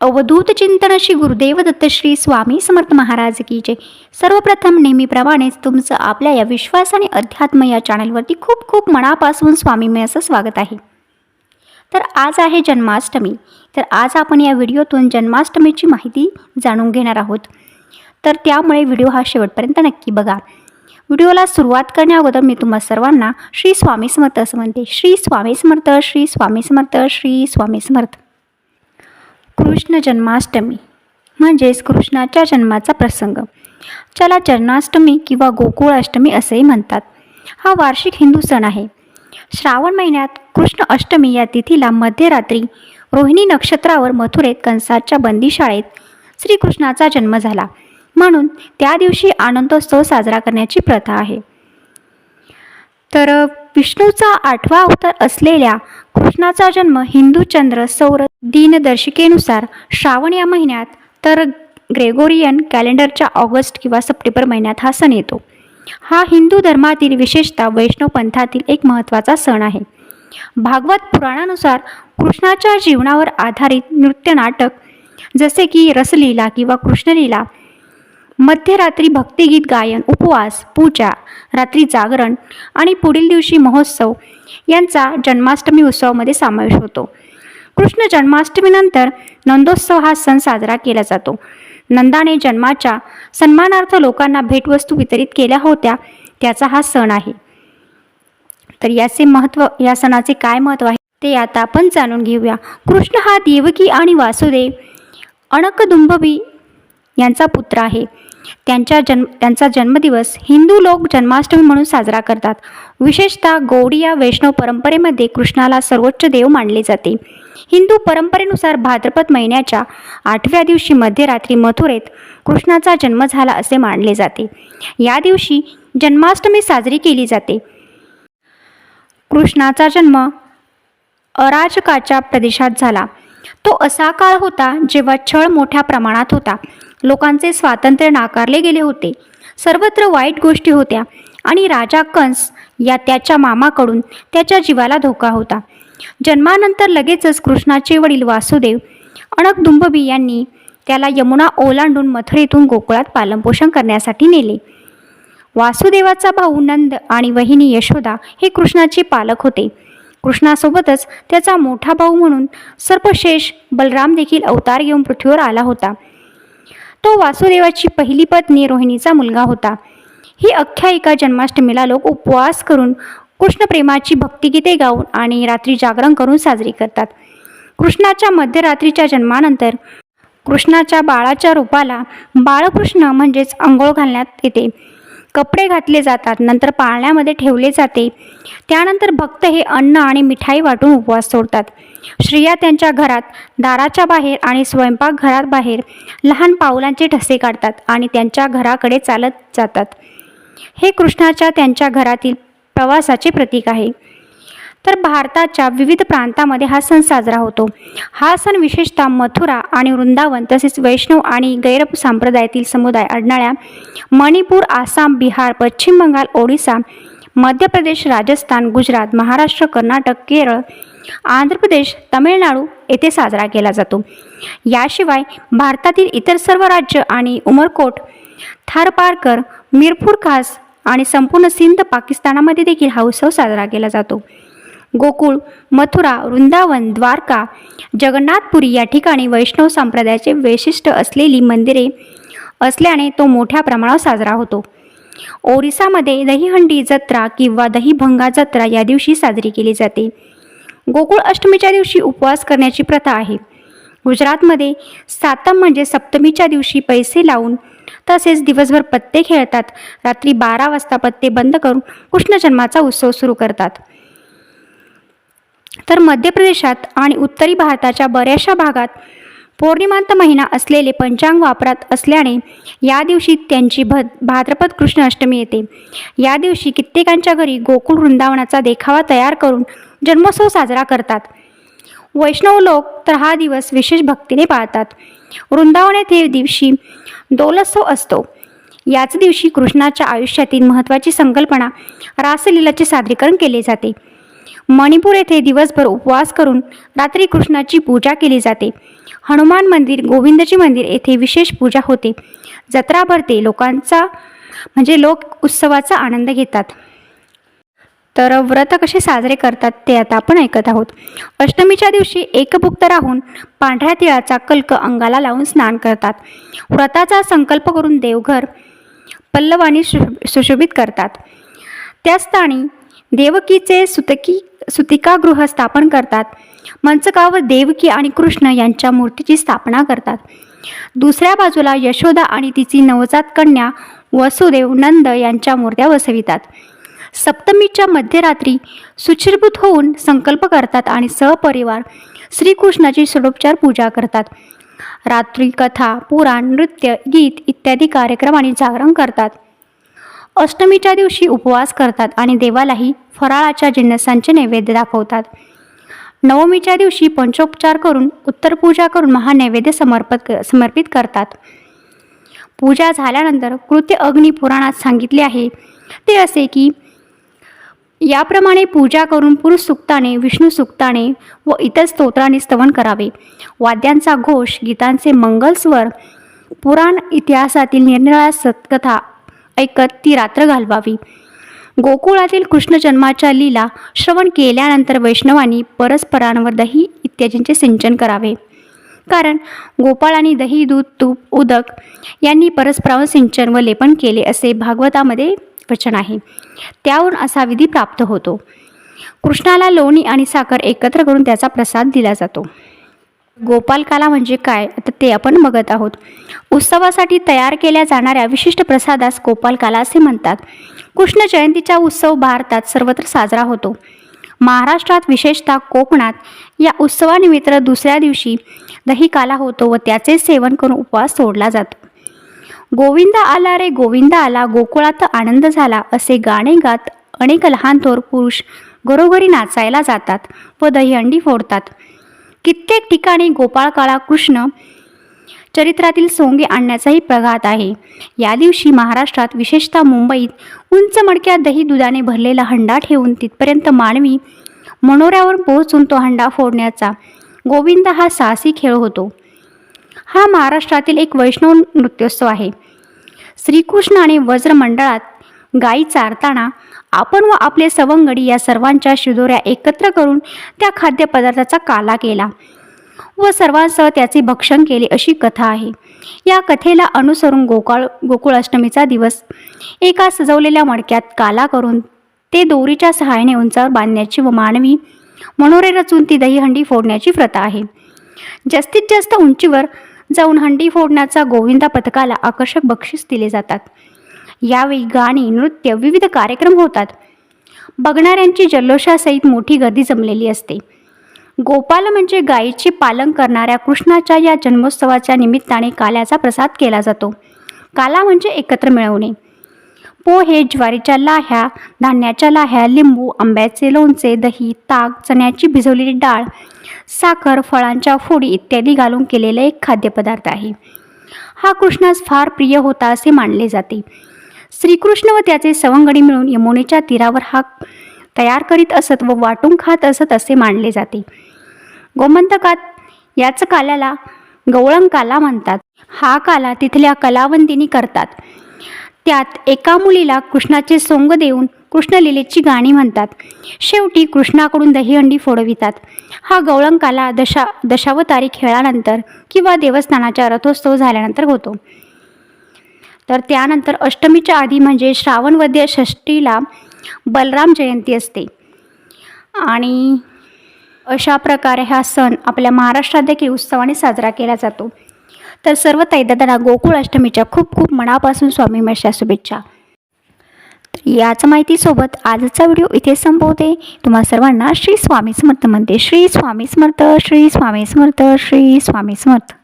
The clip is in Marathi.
अवधूत चिंतन श्री गुरुदेव दत्तश्री स्वामी समर्थ महाराज की जय. सर्वप्रथम नेहमीप्रमाणेच तुमचं आपल्या या विश्वास आणि अध्यात्म या चॅनलवरती खूप खूप मनापासून स्वामीमय असं स्वागत आहे. तर आज आहे जन्माष्टमी. तर आज आपण या व्हिडिओतून जन्माष्टमीची माहिती जाणून घेणार आहोत. तर त्यामुळे व्हिडिओ हा शेवटपर्यंत नक्की बघा. व्हिडिओला सुरुवात करण्याअगोदर मी तुम्हा सर्वांना श्री स्वामी समर्थ असं म्हणते. श्री स्वामी समर्थ श्री स्वामी समर्थ श्री स्वामी समर्थ. कृष्ण जन्माष्टमी म्हणजेच कृष्णाच्या जन्माचा प्रसंग. ज्याला जन्माष्टमी किंवा गोकुळाष्टमी असेही म्हणतात. हा वार्षिक हिंदू सण आहे. श्रावण महिन्यात कृष्ण अष्टमी या तिथीला मध्यरात्री रोहिणी नक्षत्रावर मथुरेत कंसाच्या बंदीशाळेत श्रीकृष्णाचा जन्म झाला. म्हणून त्या दिवशी आनंदोत्सव साजरा करण्याची प्रथा आहे. तर विष्णूचा आठवा अवतार असलेल्या कृष्णाचा जन्म हिंदू चंद्र सौर दिनदर्शिकेनुसार श्रावण या महिन्यात तर ग्रेगोरियन कॅलेंडरच्या ऑगस्ट किंवा सप्टेंबर महिन्यात हा सण येतो. हा हिंदू धर्मातील विशेषतः वैष्णव पंथातील एक महत्त्वाचा सण आहे. भागवत पुराणानुसार कृष्णाच्या जीवनावर आधारित नृत्यनाटक जसे की रसलीला किंवा कृष्णलीला मध्यरात्री भक्तिगीत गायन उपवास पूजा रात्री जागरण आणि पुढील दिवशी महोत्सव यांचा जन्माष्टमी उत्सवामध्ये समावेश होतो. कृष्ण जन्माष्टमीनंतर नंदोत्सव हा सण साजरा केला जातो. नंदाने जन्माच्या सन्मानार्थ लोकांना भेटवस्तू वितरित केल्या होत्या त्याचा हा सण आहे. तर याचे महत्त्व या सणाचे काय महत्त्व आहे ते आता आपण जाणून घेऊया. कृष्ण हा देवकी आणि वासुदेव अणकदुंभवी यांचा पुत्र आहे. त्यांच्या जन्म त्यांचा जन्मदिवस हिंदू लोक जन्माष्टमी म्हणून साजरा करतात. विशेषतः गौडीया वैष्णव परंपरेमध्ये कृष्णाला सर्वोच्च देव मानले जाते. हिंदू परंपरेनुसार भाद्रपद महिन्याच्या आठव्या दिवशी मध्यरात्री मथुरेत कृष्णाचा जन्म झाला असे मानले जाते. या दिवशी जन्माष्टमी साजरी केली जाते. कृष्णाचा जन्म अराजकाच्या प्रदेशात झाला. तो असा काळ होता जेव्हा छळ मोठ्या प्रमाणात होता. लोकांचे स्वातंत्र्य नाकारले गेले होते. सर्वत्र वाईट गोष्टी होत्या आणि राजा कंस या त्याच्या मामाकडून त्याच्या जीवाला धोका होता. जन्मानंतर लगेचच कृष्णाचे वडील वासुदेव अणक दुंबबी यांनी त्याला यमुना ओलांडून मथुरेतून गोकुळात पालनपोषण करण्यासाठी नेले. वासुदेवाचा भाऊ नंद आणि वहिनी यशोदा हे कृष्णाचे पालक होते. कृष्णासोबतच त्याचा मोठा भाऊ म्हणून सर्पशेष बलराम देखील अवतार घेऊन पृथ्वीवर आला होता. तो वासुदेवाची पहिली पत्नी रोहिणीचा मुलगा होता. ही आख्यायिका जन्माष्टमीला लोक उपवास करून कृष्णप्रेमाची भक्तिगीते गाऊन आणि रात्री जागरण करून साजरी करतात. कृष्णाच्या मध्यरात्रीच्या जन्मानंतर कृष्णाच्या बाळाच्या रूपाला बाळकृष्ण म्हणजेच आंघोळ घालण्यात येते. कपडे घातले जातात नंतर पाळण्यामध्ये ठेवले जाते. त्यानंतर भक्त हे अन्न आणि मिठाई वाटून उपवास सोडतात. स्त्रिया त्यांच्या घरात दाराच्या बाहेर आणि स्वयंपाकघरात बाहेर लहान पावलांचे ठसे काढतात आणि त्यांच्या घराकडे चालत जातात. हे कृष्णाच्या त्यांच्या घरातील प्रवासाचे प्रतीक आहे. तर भारताच्या विविध प्रांतामध्ये हा सण साजरा होतो. हा सण विशेषतः मथुरा आणि वृंदावन तसेच वैष्णव आणि गैर संप्रदायातील समुदाय आढळणाऱ्या मणिपूर आसाम बिहार पश्चिम बंगाल ओडिसा मध्य प्रदेश राजस्थान गुजरात महाराष्ट्र कर्नाटक केरळ आंध्र प्रदेश तमिळनाडू येथे साजरा केला जातो. याशिवाय भारतातील इतर सर्व राज्य आणि उमरकोट थारपारकर मिरपूर खास आणि संपूर्ण सिंध पाकिस्तानामध्ये देखील हा उत्सव साजरा केला जातो. गोकुळ मथुरा वृंदावन द्वारका जगन्नाथपुरी या ठिकाणी वैष्णव संप्रदायाचे वैशिष्ट्य असलेली मंदिरे असल्याने तो मोठ्या प्रमाणावर साजरा होतो. ओरिसामध्ये दहीहंडी जत्रा किंवा दहीभंगा जत्रा या दिवशी साजरी केली जाते. गोकुळ अष्टमीच्या दिवशी उपवास करण्याची प्रथा आहे. गुजरातमध्ये सातम म्हणजे सप्तमीच्या दिवशी पैसे लावून तसेच दिवसभर पत्ते खेळतात. रात्री बारा वाजता पत्ते बंद करून कृष्णजन्माचा उत्सव सुरू करतात. तर मध्य प्रदेशात आणि उत्तरी भारताच्या बऱ्याचशा भागात पौर्णिमांत महिना असलेले पंचांग वापरात असल्याने या दिवशी त्यांची भ भाद्रपद कृष्ण अष्टमी येते. या दिवशी कित्येकांच्या घरी गोकुळ वृंदावनाचा देखावा तयार करून जन्मोत्सव साजरा करतात. वैष्णव लोक तर हा दिवस विशेष भक्तीने पाळतात. वृंदावन येथे दिवशी दोलोत्सव असतो. याच दिवशी कृष्णाच्या आयुष्यातील महत्त्वाची संकल्पना रासलीलाचे सादरीकरण केले जाते. मणिपूर येथे दिवसभर उपवास करून रात्री कृष्णाची पूजा केली जाते. हनुमान मंदिर गोविंदजी मंदिर येथे विशेष पूजा होते. जत्रा भरते लोकांचा म्हणजे लोक उत्सवाचा आनंद घेतात. तर व्रत कसे साजरे करतात ते आता आपण ऐकत आहोत. अष्टमीच्या दिवशी एकभुक्त राहून पांढऱ्या तिळाचा कल्क अंगाला लावून स्नान करतात. व्रताचा संकल्प करून देवघर पल्लवानी सु सुशोभित करतात. त्या स्थानी देवकीचे सुतकी सुतिकागृह स्थापन करतात. मंचकावर देवकी आणि कृष्ण यांच्या मूर्तीची स्थापना करतात. दुसऱ्या बाजूला यशोदा आणि तिची नवजात कन्या वसुदेव नंद यांच्या मूर्त्या बसवितात सप्तमीच्या मध्यरात्री सुचिरभूत होऊन संकल्प करतात आणि सहपरिवार श्रीकृष्णाची षडोपचार पूजा करतात. रात्री कथा पुराण नृत्य गीत इत्यादी कार्यक्रम आणि जागरण करतात. अष्टमीच्या दिवशी उपवास करतात आणि देवालाही फराळाच्या जिन्नसांचे नैवेद्य दाखवतात. नवमीच्या दिवशी पंचोपचार करून उत्तरपूजा करून महानैवेद्य समर्पित समर्पित करतात. पूजा झाल्यानंतर कृत्य अग्नी पुराणात सांगितले आहे. ते असे की याप्रमाणे पूजा करून पुरुष सुक्ताने विष्णू सुक्ताने व इतर स्तोत्राने स्तवन करावे. वाद्यांचा घोष गीतांचे मंगलस्वर पुराण इतिहासातील निरनिराळ्या सत्कथा ऐकत ती रात्र घालवावी. गोकुळातील कृष्ण जन्माच्या लीला श्रवण केल्यानंतर वैष्णवांनी परस्परांवर दही इत्यादींचे सिंचन करावे. कारण गोपाळांनी दही दूध तूप उदक यांनी परस्परावर सिंचन व लेपन केले असे भागवतामध्ये वचन आहे. त्यावरून असा विधी प्राप्त होतो. कृष्णाला लोणी आणि साखर एकत्र करून त्याचा प्रसाद दिला जातो. गोपालकाला म्हणजे काय? तर ते आपण बघत आहोत. उत्सवासाठी तयार केल्या जाणाऱ्या विशिष्ट प्रसादास गोपालकाला असे म्हणतात कृष्ण जयंतीचा उत्सव भारतात सर्वत्र साजरा होतो. महाराष्ट्रात विशेषतः कोकणात या उत्सवानिमित्त दुसऱ्या दिवशी दही काला होतो व त्याचे सेवन करून उपवास सोडला जातो. गोविंदा आला रे गोविंदा आला गोकुळात आनंद झाला असे गाणे गात अनेक लहान थोर पुरुष घरोघरी नाचायला जातात व दहीहंडी फोडतात. कित्येक ठिकाणी गोपाळ काळा कृष्ण चरित्रातील सोंगे आणण्याचाही प्रघात आहे. या दिवशी महाराष्ट्रात विशेषतः मुंबईत उंच मडक्यात दही दुधाने भरलेला हंडा ठेवून तिथपर्यंत मानवी मनोऱ्यावर पोहोचून तो हंडा फोडण्याचा गोविंद हा साहसी खेळ होतो. हा महाराष्ट्रातील एक वैष्णव नृत्योत्सव आहे. श्रीकृष्ण आणि वज्रमंडळात गायी चारताना आपण व आपले सवंगडी या सर्वांच्या शिदोऱ्या एकत्र करून त्या खाद्यपदार्थाचा काला केला व सर्वांसह त्याचे भक्षण केले अशी कथा आहे. या कथेला अनुसरून गोकाळ गोकुळाष्टमीचा दिवस. एका सजवलेल्या मडक्यात काला करून ते दोरीच्या सहाय्याने उंचावर बांधण्याची व मानवी मनोरे रचून ती दहीहंडी फोडण्याची प्रथा आहे. जास्तीत जास्त उंचीवर जाऊन हंडी फोडण्याचा गोविंदा पथकाला आकर्षक बक्षीस दिले जातात. यावेळी गाणी नृत्य विविध कार्यक्रम होतात. बघणाऱ्यांची जल्लोषासहित मोठी गर्दी जमलेली असते. गोपाल म्हणजे गायीचे पालन करणाऱ्या कृष्णाच्या या जन्मोत्सवाच्या निमित्ताने काल्याचा प्रसाद केला जातो. काला म्हणजे एकत्र मिळवणे. पोहे ज्वारीच्या लाह्या धान्याच्या लाह्या लिंबू आंब्याचे लोणचे दही ताक चण्याची भिजवलेली डाळ साखर फळांच्या फोडी इत्यादी घालून केलेला एक खाद्यपदार्थ आहे. हा कृष्णास फार प्रिय होता असे मानले जाते. श्रीकृष्ण व त्याचे सवंगडी मिळून यमुनेच्या तीरावर हा तयार करीत असत व वाटून खात असत असे मानले जाते. गोमंतकात याच काल्याला गवळण काला म्हणतात. हा काला तिथल्या कलावंतीनी करतात. त्यात एका मुलीला कृष्णाचे सोंग देऊन कृष्णलीलेची गाणी म्हणतात. शेवटी कृष्णाकडून दहीहंडी फोडवितात. हा गवळंकाला दशा दशावतारी खेळानंतर किंवा देवस्थानाच्या रथोत्सव झाल्यानंतर होतो. तर त्यानंतर अष्टमीच्या आधी म्हणजे श्रावणवद्य षष्टीला बलराम जयंती असते. आणि अशा प्रकारे हा सण आपल्या महाराष्ट्रात देखील उत्सवाने साजरा केला जातो. तर सर्व तैदादांना गोकुळ अष्टमीच्या खूप खूप मनापासून स्वामी मशा शुभेच्छा. तर याच माहितीसोबत आजचा व्हिडिओ इथे संपवते. तुम्हा सर्वांना श्री स्वामी समर्थ म्हणते. श्री स्वामी समर्थ श्री स्वामी समर्थ श्री स्वामी समर्थ.